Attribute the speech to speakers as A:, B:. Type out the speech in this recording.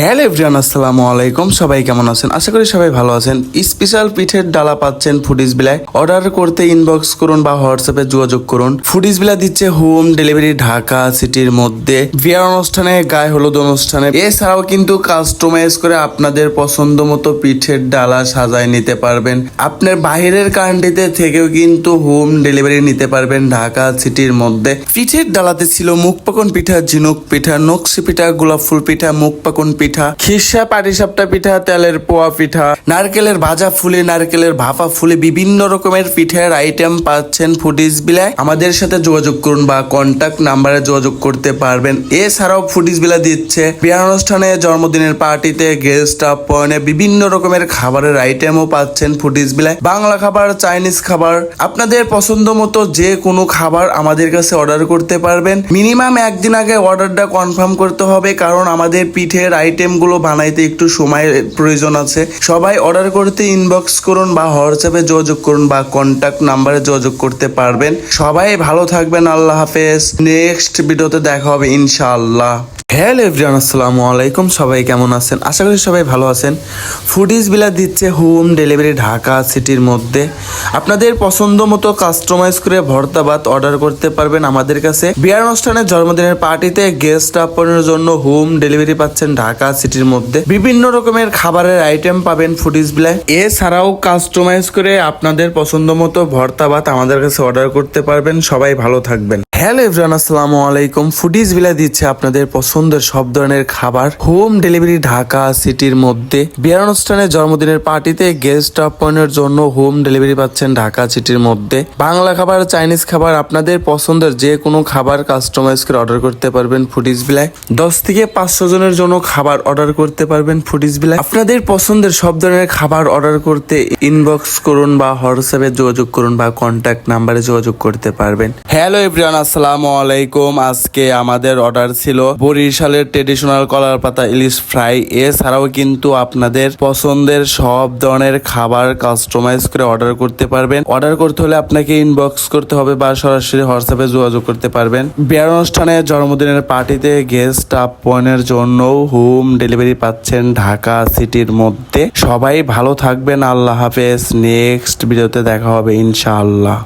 A: Hello everyone আসসালামু আলাইকুম। সবাই কেমন আছেন? আশা করি সবাই ভালো আছেন। স্পেশাল পিঠের ডালা পাচ্ছেন ফুডিস বিলায়। অর্ডার করতে ইনবক্স করুন বা হোয়াটসঅ্যাপে যোগাযোগ করুন। ফুডিস বিলা দিচ্ছে হোম ডেলিভারি ঢাকা সিটির মধ্যে। বিয়ার অনুষ্ঠানে গায়ে হলুদ অনুষ্ঠানে। এছাড়াও কিন্তু কাস্টমাইজ করে আপনাদের পছন্দ মতো পিঠের ডালা সাজায় নিতে পারবেন। আপনার বাইরের কান্ট্রিতে থেকেও কিন্তু হোম ডেলিভারি নিতে পারবেন ঢাকা সিটির মধ্যে। পিঠের ডালাতে ছিল মুখ পাকন পিঠা, ঝিনুক পিঠা, নকশি পিঠা, গোলাপ ফুল পিঠা মুখ পাকন পিঠা খিরসা পাটিসাপটা পিঠা, তেলের পোয়া পিঠা, নারকেলের ভাজা ফুলে, নারকেলের ভাপা ফুলে বিভিন্ন রকমের পিঠের আইটেম পাচ্ছেন ফুডিস বিলায় আমাদের সাথে যোগাযোগ করুন বা কন্টাক্ট নাম্বারে যোগাযোগ করতে পারবেন। এছাড়াও ফুডিস বিলা দিচ্ছে বিয়ার অনুষ্ঠানে জন্মদিনের পার্টিতে গেস্ট আপনে বিভিন্ন রকমের খাবারের আইটেমও পাচ্ছেন ফুডিস বিলায় বাংলা খাবার চাইনিজ খাবার, আপনাদের পছন্দ মতো যে কোনো খাবার আমাদের কাছে অর্ডার করতে পারবেন। মিনিমাম একদিন আগে অর্ডারটা কনফার্ম করতে হবে, কারণ আমাদের পিঠের আইটেমগুলো বানাইতে একটু সময়ের প্রয়োজন আছে। সবাই অর্ডার করতে ইনবক্স করুন বা হোয়াটসঅ্যাপে যোগাযোগ করুন বা কন্ট্যাক্ট নাম্বারে যোগাযোগ করতে পারবেন। সবাই ভালো থাকবেন, আল্লাহ হাফেজ। নেক্সট ভিডিওতে দেখা হবে ইনশাআল্লাহ। হ্যালো এভরিওয়ান, আসসালামু আলাইকুম। সবাই কেমন আছেন? আশা করি সবাই ভালো আছেন। ফুডিজ বিলা দিচ্ছে হোম ডেলিভারি ঢাকা সিটির মধ্যে। আপনাদের পছন্দ মতো কাস্টমাইজ করে ভর্তা ভাত অর্ডার করতে পারবেন আমাদের কাছে। বিয়ার অনুষ্ঠানের জন্মদিনের পার্টিতে গেস্ট আপনের জন্য হোম ডেলিভারি পাচ্ছেন ঢাকা সিটির মধ্যে। বিভিন্ন রকমের খাবারের আইটেম পাবেন ফুডিস বিলায়। এছাড়াও কাস্টমাইজ করে আপনাদের পছন্দ মতো ভর্তা ভাত আমাদের কাছে অর্ডার করতে পারবেন। সবাই ভালো থাকবেন। হ্যালো এভরিওয়ান, আসসালামু আলাইকুম। ফুডিজ বিলা দিচ্ছে আপনাদের পছন্দের সব ধরনের খাবার। হোম ডেলিভারি ঢাকা সিটির মধ্যে। বিয়ার অনুষ্ঠানের জন্মদিনের পার্টিতে গেস্ট আপনের জন্য হোম ডেলিভারি পাচ্ছেন ঢাকা সিটির মধ্যে। বাংলা খাবার, চাইনিজ খাবার আপনাদের পছন্দের যে কোনো খাবার কাস্টমাইজ করে অর্ডার করতে পারবেন ফুডিজ বিলায় দশ থেকে পাঁচশো জনের জন্য খাবার অর্ডার করতে পারবেন ফুডিজ বিলায় আপনাদের পছন্দের সব ধরনের খাবার অর্ডার করতে ইনবক্স করুন বা হোয়াটসঅ্যাপে যোগাযোগ করুন বা কন্ট্যাক্ট নাম্বারে যোগাযোগ করতে পারবেন। হ্যালো এভরিওয়ান আসসালামু আলাইকুম। আজকে আমাদের অর্ডার ছিল বরিশালের ট্রেডিশনাল কলার পাতা ইলিশ ফ্রাই এছাড়াও কিন্তু আপনাদের পছন্দের সব ধরনের খাবার কাস্টমাইজ করে অর্ডার করতে পারবেন। অর্ডার করতে হলে আপনাকে ইনবক্স করতে হবে বা সরাসরি হোয়াটসঅ্যাপে যোগাযোগ করতে পারবেন। বিয়ার অনুষ্ঠানে জন্মদিনের পার্টিতে গেস্ট আপনের জন্য হোম ডেলিভারি পাচ্ছেন ঢাকা সিটির মধ্যে। সবাই ভালো থাকবেন। আল্লাহ হাফেজ। নেক্সট ভিডিওতে দেখা হবে ইনশাআল্লাহ।